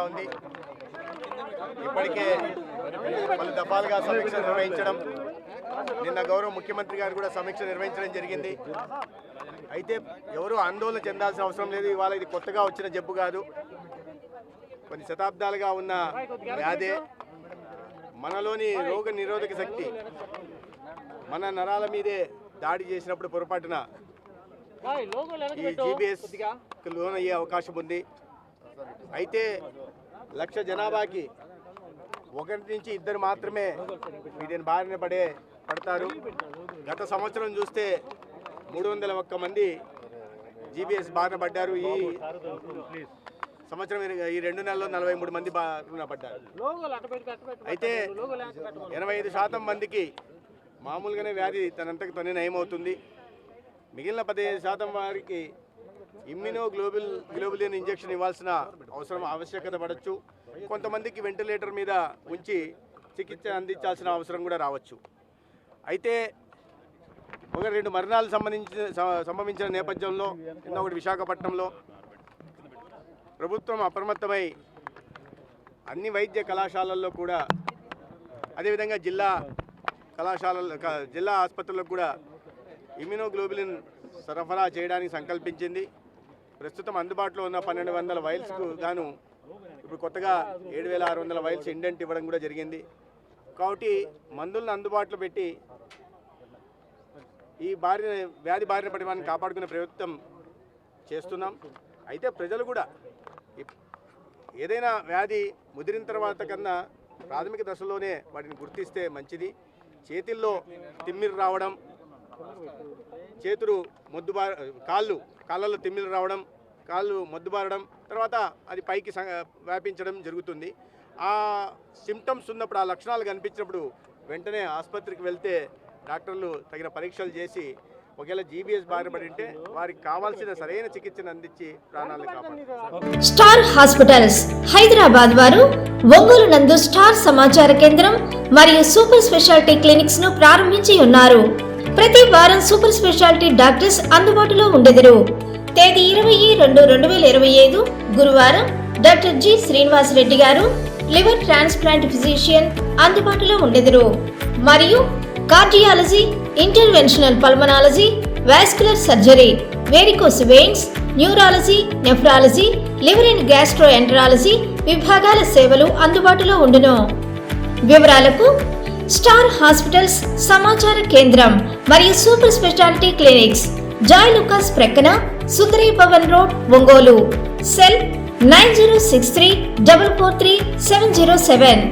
జరిగింది ఇప్పటికే పలు దఫాలుగా సమీక్ష నిర్వహించడం నిన్న గౌరవ ముఖ్యమంత్రి గారు కూడా సమీక్ష నిర్వహించడం జరిగింది. అయితే ఎవరు ఆందోళన చెందాల్సిన అవసరం లేదు. ఇవాళ ఇది కొత్తగా వచ్చిన జబ్బు కాదు. కొన్ని శతాబ్దాలుగా ఉన్న వ్యాధే మనలోని రోగ నిరోధక శక్తి. మన నరాల మీదే దాడి చేసినప్పుడు పొరపాటున ఈ జీబీఎస్ లోనయ్యే అవకాశం ఉంది. అయితే లక్ష జనాభాకి ఒకటి నుంచి ఇద్దరు మాత్రమే వీటిని బారిన పడే పడతారు. గత సంవత్సరం చూస్తే మూడు వందల ఒక్క మంది జీబీఎస్ బారిన పడ్డారు. ఈ సంవత్సరం ఈ రెండు నెలల్లో నలభై మూడు మంది బారిన పడ్డారు. అయితే ఎనభై ఐదు శాతం మందికి మామూలుగానే వ్యాధి తనంతకు తనే నయమవుతుంది. మిగిలిన పదిహేను శాతం వారికి ఇమ్యూనో గ్లోబల్ గ్లోబులిన్ ఇంజెక్షన్ ఇవ్వాల్సిన అవసరం ఆవశ్యకత పడవచ్చు కొంతమందికి వెంటిలేటర్ మీద ఉంచి చికిత్స అందించాల్సిన అవసరం కూడా రావచ్చు. అయితే ఒక రెండు మరణాలు సంబంధించిన సంభవించిన నేపథ్యంలో నిన్న ఒకటి విశాఖపట్నంలో ప్రభుత్వం అప్రమత్తమై అన్ని వైద్య కళాశాలల్లో కూడా అదేవిధంగా జిల్లా కళాశాలల్లో జిల్లా ఆసుపత్రులకు కూడా ఇమ్యూనోగ్లోబులిన్ సరఫరా చేయడానికి సంకల్పించింది. ప్రస్తుతం అందుబాటులో ఉన్న పన్నెండు వందల వైల్స్కు గాను ఇప్పుడు కొత్తగా ఏడు వేల ఆరు వందల వైల్స్ ఇండెంట్ ఇవ్వడం కూడా జరిగింది. కాబట్టి మందులను అందుబాటులో పెట్టి ఈ బారిన వ్యాధి బారిన పడి కాపాడుకునే ప్రయత్నం చేస్తున్నాం. అయితే ప్రజలు కూడా ఇప్- ఏదైనా వ్యాధి ముదిరిన తర్వాత కన్నా ప్రాథమిక దశలోనే వాటిని గుర్తిస్తే మంచిది. చేతిల్లో తిమ్మిరి రావడం చేతులు మొద్దుబా కాళ్ళు కాళ్ళల్లో తిమ్మిలు రావడం కాళ్ళు మొద్దుబారడం తర్వాత అది పైకి వ్యాపించడం జరుగుతుంది. ఆ సిమ్టమ్స్ ఉన్నప్పుడు ఆ లక్షణాలు కనిపించినప్పుడు వెంటనే ఆసుపత్రికి వెళ్తే డాక్టర్లు తగిన పరీక్షలు చేసి ఒకవేళ జీబీఎస్ బారిపడి ఉంటే వారికి కావాల్సిన సరైన చికిత్సను అందించి ప్రాణాలు కాపాడుతారు స్టార్ హాస్పిటల్స్ హైదరాబాద్ వారు ఒంగోలు నందు స్టార్ సమాచార కేంద్రం మరియు సూపర్ స్పెషాలిటీ క్లినిక్స్ను ప్రారంభించి ఉన్నారు. ప్రతి వారం సూపర్ స్పెషాలిటీ డాక్టర్స్ అందుబాటులో ఉండెదరు. తేదీ ఇరవై రెండు రెండు వేల ఇరవై ఐదు గురువారం డాక్టర్ జి శ్రీనివాస్ రెడ్డి గారు లివర్ ట్రాన్స్ప్లాంట్ ఫిజిషియన్ అందుబాటులో ఉండెదరు. మరియు cardiology interventional pulmonology vascular surgery varicose veins neurology nephrology liver and gastroenterology విభాగాల సేవలు అందుబాటులో ఉండును. వివరాలకు స్టార్ హాస్పిటల్స్ సమాచార కేంద్రం మరియు super speciality clinics. Joy Lukas ప్రక్కన Sundari Bhavan road Ongole. Cell nine zero six three double four three seven zero seven.